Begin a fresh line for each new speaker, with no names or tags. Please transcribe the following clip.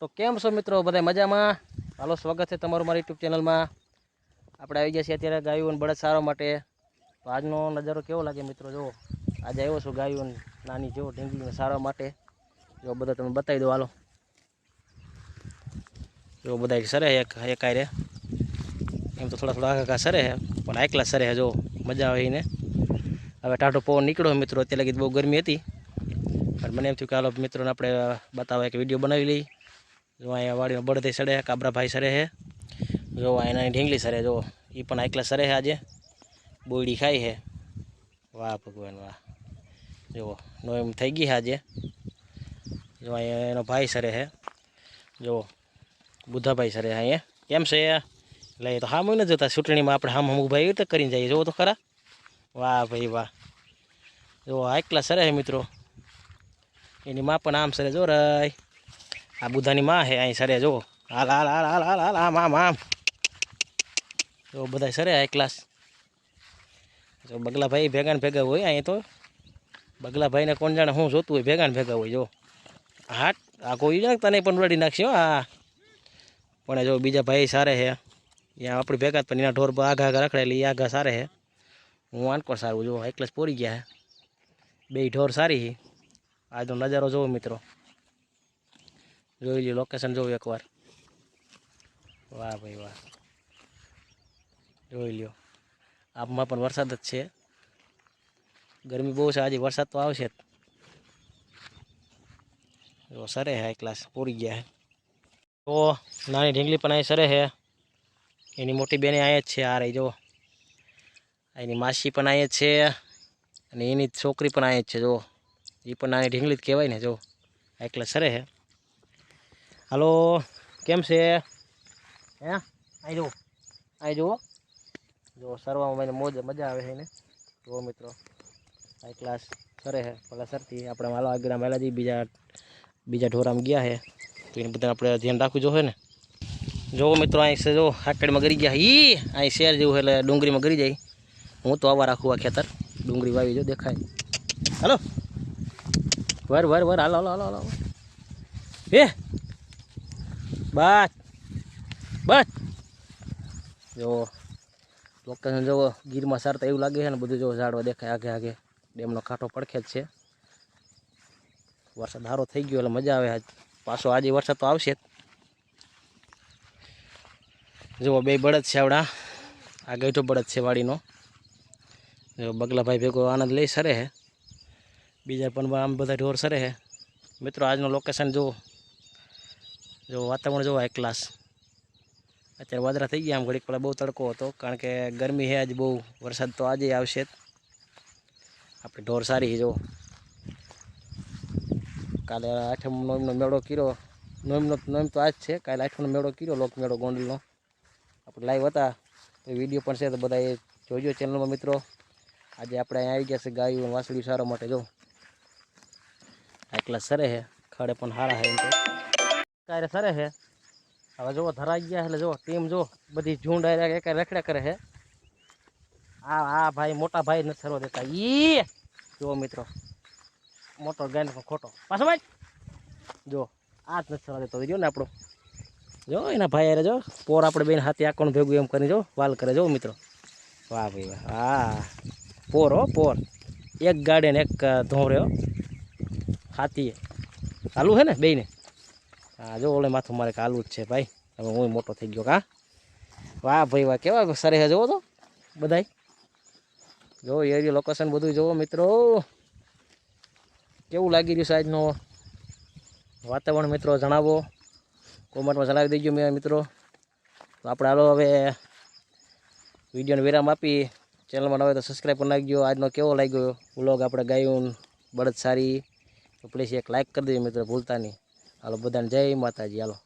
તો કેમ છો મિત્રો? બધા મજામાં? હાલો, સ્વાગત છે તમારું મારી યુટ્યુબ ચેનલમાં. આપણે આવી ગયા છીએ અત્યારે ગાયું અને બળદ સારવા માટે. તો આજનો નજારો કેવો લાગે મિત્રો? જુઓ આજે આવ્યો છું ગાયું નાની જેવો, ઢીંગલીને સારવા માટે. જો, બધા તમે બતાવી દો હાલો. જો બધા સરે એક એક આરે એમ તો થોડા થોડા આગા સરે છે પણ એકલા સરે જો, મજા આવે એને. હવે ટાટો પવન નીકળ્યો મિત્રો. અત્યારે લગી બહુ ગરમી હતી. પણ મને એમ થયું કે હાલો મિત્રોને આપણે બતાવવા એક વીડિયો બનાવી લઈ જો અહીંયા વાડીમાં બળદે સડે છે કાબરાભાઈ સરે છે. જો એના ઢીંગલી સરે જો એ પણ એકલા સરે છે આજે. બોયડી ખાઈ છે. વાહ ભગવાન, વાહ. જુઓ નો એમ થઈ ગઈ છે આજે. જો અહીંયા એનો ભાઈ સરે છે. જુઓ બુદ્ધાભાઈ સરે છે અહીંયા. કેમ છે? એટલે એ તો હામ ન જતા. ચૂંટણીમાં આપણે હામ અમુક ભાઈ એવી રીતે કરીને જઈએ. જોવો તો ખરા. વાહ ભાઈ, વાહ. જો એકલા સરે છે મિત્રો. એની માં પણ આમ સરે જો, રાય. આ બુધાની માં છે અહીં સરે જો. હાલ હાલ હાલ હાલ હાલ હાલ, આમ આમ આમ. જો બધા સરે આ ક્લાસ જો બગલાભાઈ ભેગા ને ભેગા હોય અહીં તો. બગલાભાઈને કોણ જાણે શું જોતું હોય, ભેગા ને ભેગા હોય, જો. હાટ, આ કોઈ જાણે તને પણ રડી નાખશે, હો, આ. પણ જો બીજા ભાઈ સારે છે ત્યાં આપણે ભેગા પણ એના ઢોર આઘા આઘા રખડેલી એ આઘા સારે છે હું આનકોર સારું, જો હાઈ ક્લાસ પોરી ગયા હે. બે ઢોર સારી છે આજનો નજારો જોવો, મિત્રો. જોઈ લ્યો લોકેશન જોવું એકવાર. વાહ ભાઈ વાહ. જોઈ લ્યો. આપમાં પણ વરસાદ જ છે. ગરમી બહુ છે, આજે વરસાદ તો આવશે જ. સરે હે ક્લાસ પૂરી ગયા તો નાની ઢીંગલી પણ અહીં સરે હે. એની મોટી બેને અહીંયા જ છે, આ રહી, જો. એની માસી પણ અહીંયા જ છે અને એની છોકરી પણ અહીંયા જ છે, જો. એ પણ નાની ઢીંગલી જ કહેવાય ને, જો. એકલા સરે છે હાલો, કેમ છે? હે? આવી જુઓ. આવી જુઓ. જો સરવામાં મને મોજ, મજા આવે છે એને જુઓ મિત્રો, આ ક્લાસ સરે છે પેલા સરથી આપણે માલો આગળ મેલાજી બીજા બીજા ઢોરામાં ગયા છે. તો એને બધા આપણે ધ્યાન રાખવું જોઈએ ને? જો મિત્રો અહીં જો હાકડીમાં ગરી ગયા. ઈ અહીં શેર જેવું એટલે ડુંગળીમાં ગરી જાય. હું તો આવા રાખું આ ખેતર. ડુંગળી વાવી જો દેખાય. હલો. વર વર વર, હાલો હાલો હાલો હાલો. એ બસ. બસ. જો લોકેશન જુઓ ગીરમાં સારતા એવું લાગે છે ને, બધું જો ઝાડવા દેખાય આગે આગે. ડેમનો કાંઠો પડખે જ છે. વરસાદ સારો થઈ ગયો એટલે મજા આવે પાછો આજે વરસાદ તો આવશે જુઓ, બે બળદ છે આવડા. આ ગઈઠો બળદ છે વાડીનો. જો બગલાભાઈ ભેગો આનંદ લઈ સરે છે. બીજા પણ આમ બધા ઢોર સરે છે. મિત્રો, આજનું લોકેશન જુઓ. જો વાતાવરણ જોવા એક ક્લાસ અત્યારે વાદરા થઈ ગયા આમ ઘડીક પહેલાં બહુ તડકો હતો, કારણ કે ગરમી છે આજ બહુ, વરસાદ તો આજે આવશે જ. આપણે ઢોર સારી જો. કાલે આઠમ નોમનો મેળો કર્યો, નોમનો, નોમ તો આજ છે, કાલે આઠમનો મેળો કર્યો, લોક મેળો ગોંડલનો. આપણે લાઈવ હતા, તો વીડિયો પણ છે, તો બધા એ જોજો ચેનલમાં મિત્રો. આજે આપણે અહીંયા આવી ગયા છે, ગાયું વાસળી સારો માટે, જો. એકલા સરે છે, ખડે પણ સારા છે એમ કારે સરે છે હવે જુઓ ધરાઈ ગયા એટલે જો ટીમ જો બધી ઝુંડ એક રખડ્યા કરે છે આ આ ભાઈ મોટા ભાઈ નથી સરવા દેતા. ઈ! જુઓ મિત્રો. મોટો ગાંડ પણ ખોટો. પાછો ભાઈ. જો આ જ નથી સરવા દેતો. જો ને આપણો. જો એના ભાઈ અરે જો, પોર આપણે બેન હાથી આકોણ ભેગું એમ કરીને જો, વાલ કરે. જો મિત્રો. વાહ ભાઈ વાહ. હા પોર હો, પોર. એક ગાડી ને એક ધોરે હો. હાથીએ. ચાલુ છે ને બેયને? હા, જો ઓલે માથું મારે કાલું જ છે ભાઈ. હવે હું મોટો થઈ ગયો કા? વાહ ભાઈ, વાહ, કેવા સરેહ જોવો તો બધાય. જો એરિયો લોકેશન બધું જોવો મિત્રો. કેવું લાગી રહ્યું છે આજનો વાતાવરણ મિત્રો, જણાવો. કોમેન્ટમાં જણાવી દેજો મેં, મિત્રો. તો આપણે હાલો હવે વિડીયોને વિરામ આપી. ચેનલમાં નવે તો સબસ્ક્રાઈબ કરી નાખજો. આજનો કેવો લાગ્યો વ્લોગ આપણે ગાયું બળદ સારી તો પ્લીઝ એક લાઇક કરી દેજો મિત્રો, ભૂલતા નહીં. હાલો બધાને જય માતાજી હાલો.